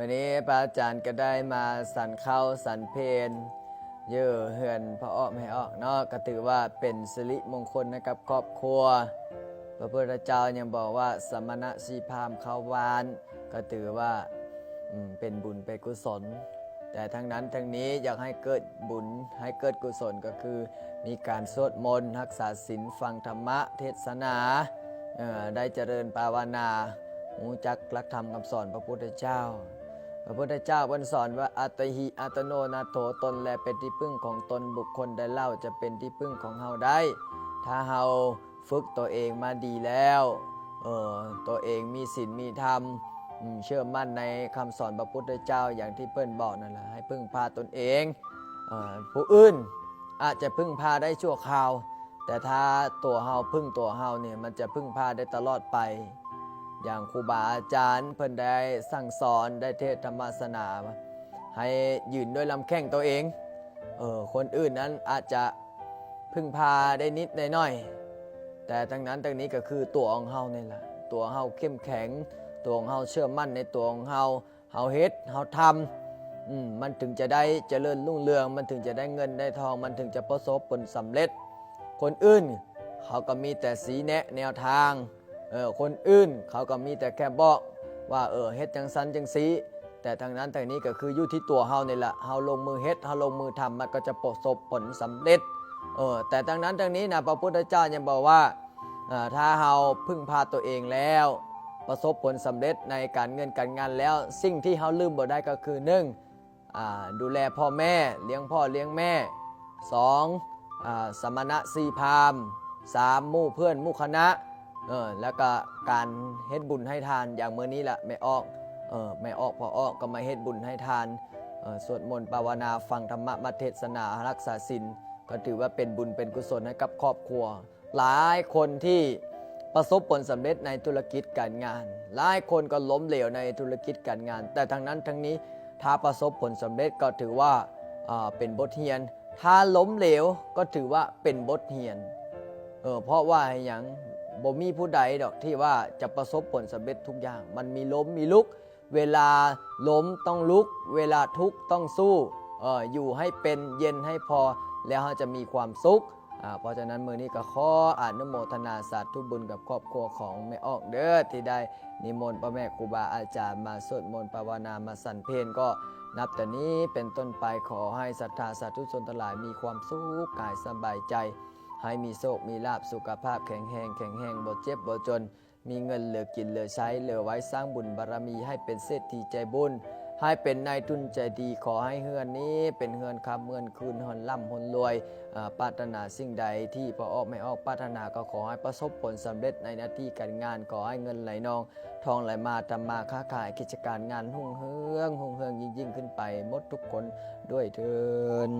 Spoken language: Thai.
วันนี้พระอาจารย์ก็ได้มาสันเข้าสันเพนเยอเฮือนพระอ้อมให้ออกเนาะก็ถือว่าเป็นสิริมงคลนะครับครอบครัว พระพุทธเจ้ายังบอกว่าสมณะชีพามเข้าวาน ก็ถือว่าเป็นบุญเป็นกุศล แต่ทั้งนั้นทั้งนี้อยากให้เกิดบุญให้เกิดกุศลก็คือ มีการสวดมนต์รักษาศีลฟังธรรมะเทศนาได้เจริญภาวนาหูจักหลักธรรมคำสอนพระพุทธเจ้า ระพุทธเจ้าบนสอนว่าอัตหิอัตโนนาโถตนแลเป็นที่พึ่งของตนบุคคลใดเล่าจะเป็นที่พึ่งของเฮาได้ ถ้าเฮาฝึกตัวเองมาดีแล้วเออตัวเองมีศีลมีธรรมเชื่อมั่นในคำสอนพระพุทธเจ้าอย่างที่เปิ้นบอกนั่นแหละให้พึ่งพาตนเองเออผู้อื่นอาจจะพึ่งพาได้ชั่วคราว แต่ถ้าตัวเฮาพึ่งตัวเฮาเนี่ยมันจะพึ่งพาได้ตลอดไป อย่างครูบาอาจารย์เพิ่นได้สั่งสอนได้เทศธรรมสนาให้ยืนด้วยลำแข้งตัวเองเออคนอื่นนั้นอาจจะพึ่งพาได้นิดได้หน่อย แต่ทั้งนั้นทั้งนี้ก็คือตัวของเฮานี่แหละตัวเฮาเข้มแข็ง ตัวของเฮาเชื่อมั่นในตัวของเฮาเฮาเฮ็ดเฮาทำอืมมันถึงจะได้เจริญรุ่งเรือง มันถึงจะได้เงินได้ทอง มันถึงจะประสบผลสำเร็จ คนอื่นเขาก็มีแต่สีแนะแนวทาง เออคนอื่นเขาก็มีแต่แค่บอกว่าเออเฮ็ดจังสันจังสีแต่ทางนั้นทางนี้ก็คืออยู่ที่ตัวเฮานี่แหละเฮาลงมือเฮ็ดเฮาลงมือทำมันก็จะประสบผลสำเร็จเออแต่ทางนั้นทางนี้นะพระพุทธเจ้ายังบอกว่าเออถ้าเฮาพึ่งพาตัวเองแล้ว ประสบผลสำเร็จในการเงินการงานแล้ว สิ่งที่เฮาลืมบ่ได้ก็คือหนึ่งอ่าดูแลพ่อแม่เลี้ยงพ่อเลี้ยงแม่สองอ่าสมณะสีพามณ์สามหมู่เพื่อนหมู่คณะ เออแล้วก็การเฮ็ดบุญให้ทานอย่างเมื่อนี้แหละไม่ออกเออไม่ออกพอออกก็มาเฮ็ดบุญให้ทานเออสวดมนต์ภาวนาฟังธรรมะมาเทศนารักษาศีลก็ถือว่าเป็นบุญเป็นกุศลให้กับครอบครัว หลายคนที่ประสบผลสำเร็จในธุรกิจการงาน หลายคนก็ล้มเหลวในธุรกิจการงาน แต่ทั้งนั้นทั้งนี้ถ้าประสบผลสำเร็จก็ถือว่าอ่าเป็นบทเรียน ถ้าล้มเหลวก็ถือว่าเป็นบทเรียนเออเพราะว่าอย่าง บ่มีผู้ใดดอกที่ว่าจะประสบผลสำเร็จทุกอย่าง มันมีล้มมีลุก เวลาล้มต้องลุก เวลาทุกต้องสู้อออยู่ให้เป็นเย็นให้พอแล้วเราจะมีความสุขเพราะฉะนั้นมือนี้ก็ขออนุโมทนาสาธุบุญกับครอบครัวของแม่ออกเด้อที่ได้นิมนต์พ่อแม่ครูบาอาจารย์มาสวดมนต์ภาวนามาสั่นเพลก็นับแต่นี้เป็นต้นไปขอให้ศรัทธาสาธุชนทั้งหลายมีความสุขกายสบายใจ ให้มีโชคมีลาบสุขภาพแข็งแรงแข็งแรงบ่เจ็บบ่จน มีเงินเหลือกินเหลือใช้เหลือไว้สร้างบุญบารมีให้เป็นเศรษฐีใจบุญ ให้เป็นนายทุนใจดีขอให้เฮือนนี้ เป็นเฮือนคำเงินคืนหอนล่ำหนรวยอ่าปรารถนาสิ่งใดที่พอออกไม่ออกปรารถนาก็ขอให้ประสบผลสำเร็จในหน้าที่การงานขอให้เงินไหลนอง ทองไหลมาทำมาค้าขายกิจการงานหุ่งเฮืองหุ่งเฮืองยิ่งยิ่งขึ้นไปหมดทุกคนด้วยเถิน